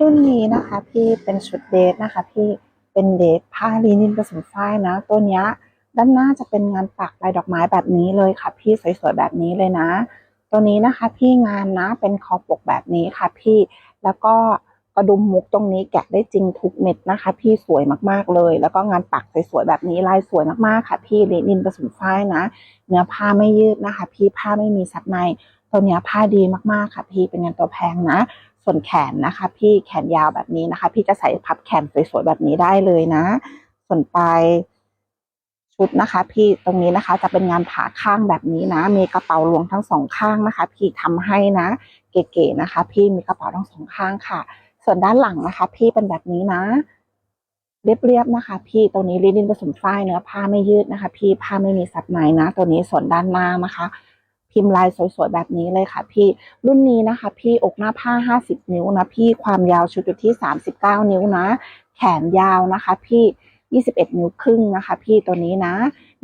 รุ่นนี้นะคะพี่เป็นชุดเดทนะคะพี่เป็นเดทผ้าลินินผสมฝ้ายนะ ตัวเนี้ยด้านหน้าจะเป็นงานปักลายดอกไม้แบบนี้เลยค่ะ พี่สวยๆแบบนี้เลยนะ ตัวนี้นะคะพี่งานนะเป็นคอปกแบบนี้ค่ะพี่แล้วก็กระดุมมุกตรงนี้แกะได้จริงทุกเม็ดนะคะ พี่สวยมากๆเลย แล้วก็งานปักสวยๆแบบนี้ลายสวยมากๆค่ะ พี่ลินินผสมฝ้ายนะ เนื้อผ้าไม่ยืดนะคะ พี่ผ้าไม่มีซับในตัวเนี้ยผ้าดีมากๆค่ะ พี่เป็นงานตัวแพงนะ ส่วนแขนนะคะ พี่แขนยาวแบบนี้นะคะ พี่จะใส่พับแขนสวยๆแบบนี้ได้เลยนะ ส่วนปลายชุดนะคะ พี่ตรงนี้นะคะ จะเป็นงานผ่าข้างแบบนี้นะ มีกระเป๋าลวงทั้งสองข้างนะคะ พี่ทำให้นะ เก๋ๆนะคะ พี่มีกระเป๋าทั้งสองข้างค่ะ ส่วนด้านหลังนะคะ พี่เป็นแบบนี้นะเรียบๆนะคะ พี่ตรงนี้ลินินผสมฝ้ายเนื้อผ้าไม่ยืดนะคะ พี่ผ้าไม่มีซับในนะ ตัวนี้ส่วนด้านหน้านะคะ พิมพ์ลายสวยๆ แบบนี้เลยค่ะพี่ รุ่นนี้นะคะ พี่อกหน้าผ้า 50 นิ้วนะพี่ความยาวชุดอยู่ที่ 39 นิ้วนะ แขนยาวนะคะพี่ 21 นิ้วครึ่งนะคะ พี่ตัวนี้นะ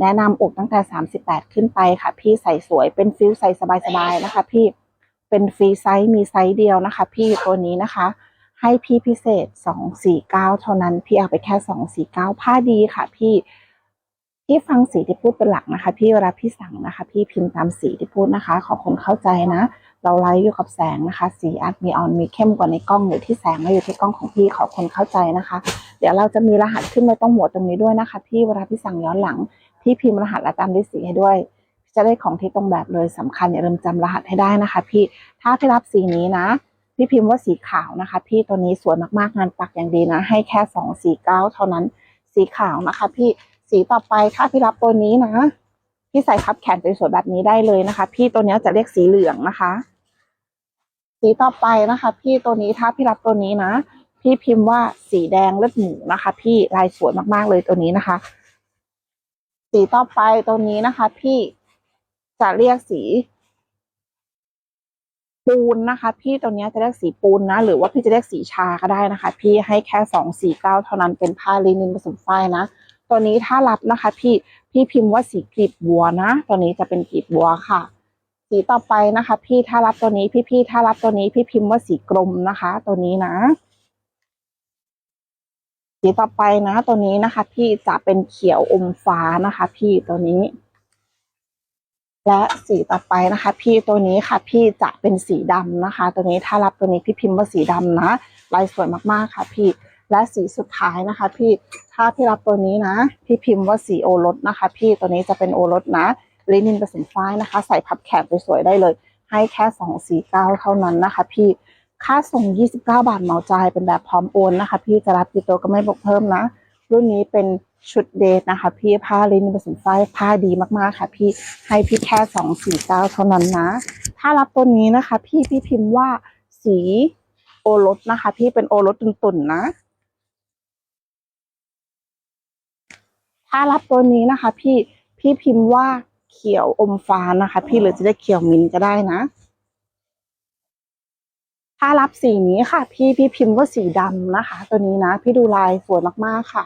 แนะนำอกตั้งแต่ 38 ขึ้นไปค่ะ พี่ใส่สวยเป็นฟิลใส่สบายๆนะคะ พี่เป็นฟรีไซส์มีไซส์เดียวนะคะ พี่ตัวนี้นะคะ ให้พี่พิเศษ 249 เท่านั้น พี่เอาไปแค่ 249 ผ้าดีค่ะ พี่ พี่ฟังสีที่พูดเป็นหลักนะคะ พี่เวลาพี่สั่งนะคะ พี่พิมพ์ตามสีที่พูดนะคะ ขอคนเข้าใจนะ เราไลฟ์อยู่กับแสงนะคะ สีอาจมีออนมีเข้มกว่าในกล้องอยู่ที่แสงและอยู่ที่กล้องของพี่ขอคนเข้าใจนะคะ เดี๋ยวเราจะมีรหัสขึ้นไว้ตรงหมวดตรงนี้ด้วยนะคะ พี่เวลาพี่สั่งย้อนหลัง พี่พิมพ์รหัสและตามด้วยสีให้ด้วย จะได้ของที่ตรงแบบเลยสำคัญอย่าลืมจำรหัสให้ได้นะคะ พี่ถ้าพี่รับสีนี้นะพี่พิมพ์ว่าสีขาวนะคะ พี่ตัวนี้สวยมากๆงานปักอย่างดีนะ ให้แค่สองสี่เก้าเท่านั้นสีขาวนะคะ พี่ สีต่อไปถ้าพี่รับตัวนี้นะ พี่ใส่พับแขนสวยๆแบบนี้ได้เลยนะคะ พี่ตัวนี้จะเรียกสีเหลืองนะคะ สีต่อไปนะคะ พี่ตัวนี้ถ้าพี่รับตัวนี้นะ พี่พิมพ์ว่าสีแดงเลือดหมูนะคะ พี่ลายสวยมากๆเลยตัวนี้นะคะ สีต่อไปตัวนี้นะคะ พี่จะเรียกสีปูนนะคะ พี่ตัวนี้จะเรียกสีปูนนะ หรือว่าพี่จะเรียกสีชาก็ได้นะคะ พี่ให้แค่สองสี่เก้าเท่านั้นเป็นผ้าลินินผสมฝ้ายนะ ตัวนี้ถ้ารับนะคะ พี่พี่พิมพ์ว่าสีกลีบบัวนะตัวนี้จะเป็นกลีบบัวค่ะ สีต่อไปนะคะ พี่ถ้ารับตัวนี้พี่พี่ถ้ารับตัวนี้พี่พิมพ์ว่าสีกรมนะคะ ตัวนี้นะ สีต่อไปนะ ตัวนี้นะคะ พี่จะเป็นเขียวอมฟ้านะคะ พี่ตัวนี้ และสีต่อไปนะคะ พี่ตัวนี้ค่ะ พี่จะเป็นสีดำนะคะ ตัวนี้ถ้ารับตัวนี้พี่พิมพ์ว่าสีดำนะลายสวยมากๆค่ะ พี่ และสีสุดท้ายนะคะพี่ถ้าพี่รับตัวนี้นะ พี่พิมพ์ว่าสีโอรสนะคะ พี่ตัวนี้จะเป็นโอรสนะลินินผสมฝ้ายนะคะ ใส่พับแขนสวยๆได้เลย ให้แค่สองสีเก้าเท่านั้นนะคะ พี่ค่าส่งยี่สิบเก้าบาทเหมาจ่ายเป็นแบบพร้อมโอนนะคะ พี่จะรับกี่ตัวก็ไม่บวกเพิ่มนะ รุ่นนี้เป็นชุดเดทนะคะ พี่ผ้าลินินผสมฝ้ายผ้าดีมากๆค่ะ พี่ให้พี่แค่สองสีเก้าเท่านั้นนะ ถ้ารับตัวนี้นะคะ พี่พี่พิมพ์ว่าสีโอรสนะคะ พี่เป็นโอรสตุ่นๆนะ ถ้ารับตัวนี้นะคะ พี่พี่พิมพ์ว่าเขียวอมฟ้านะคะ พี่หรือจะได้เขียวมิ้นท์ก็ได้นะ ถ้ารับสีนี้ค่ะ พี่พี่พิมพ์ว่าสีดำนะคะ ตัวนี้นะ พี่ดูลายสวยมากๆค่ะ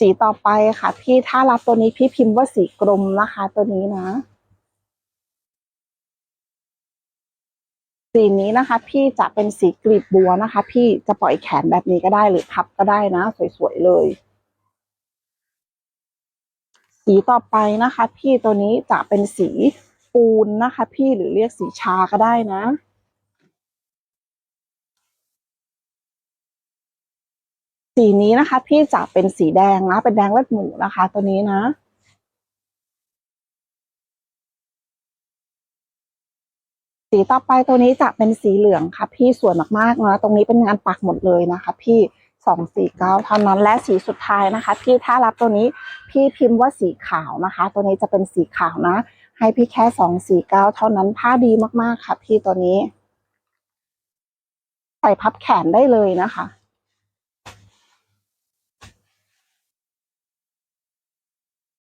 สีต่อไปค่ะ พี่ถ้ารับตัวนี้พี่พิมพ์ว่าสีกรมนะคะ ตัวนี้นะ สีนี้นะคะ พี่จะเป็นสีกลีบบัวนะคะ พี่จะปล่อยแขนแบบนี้ก็ได้หรือพับก็ได้นะ สวยๆเลย สีต่อไปนะคะ พี่ตัวนี้จะเป็นสีปูนนะคะ พี่หรือเรียกสีชาก็ได้นะสีนี้นะคะ พี่จะเป็นสีแดงนะ เป็นแดงเลือดหมูนะคะ ตัวนี้นะ สีต่อไปตัวนี้จะเป็นสีเหลืองค่ะพี่สวยมากๆนะตรงนี้เป็นงานปักหมดเลยนะคะ พี่สองสี่เก้าเท่านั้นและสีสุดท้ายนะคะ พี่ถ้ารับตัวนี้พี่พิมพ์ว่าสีขาวนะคะ ตัวนี้จะเป็นสีขาวนะ ให้พี่แค่สองสี่เก้าเท่านั้นผ้าดีมากๆค่ะ พี่ตัวนี้ ใส่พับแขนได้เลยนะคะ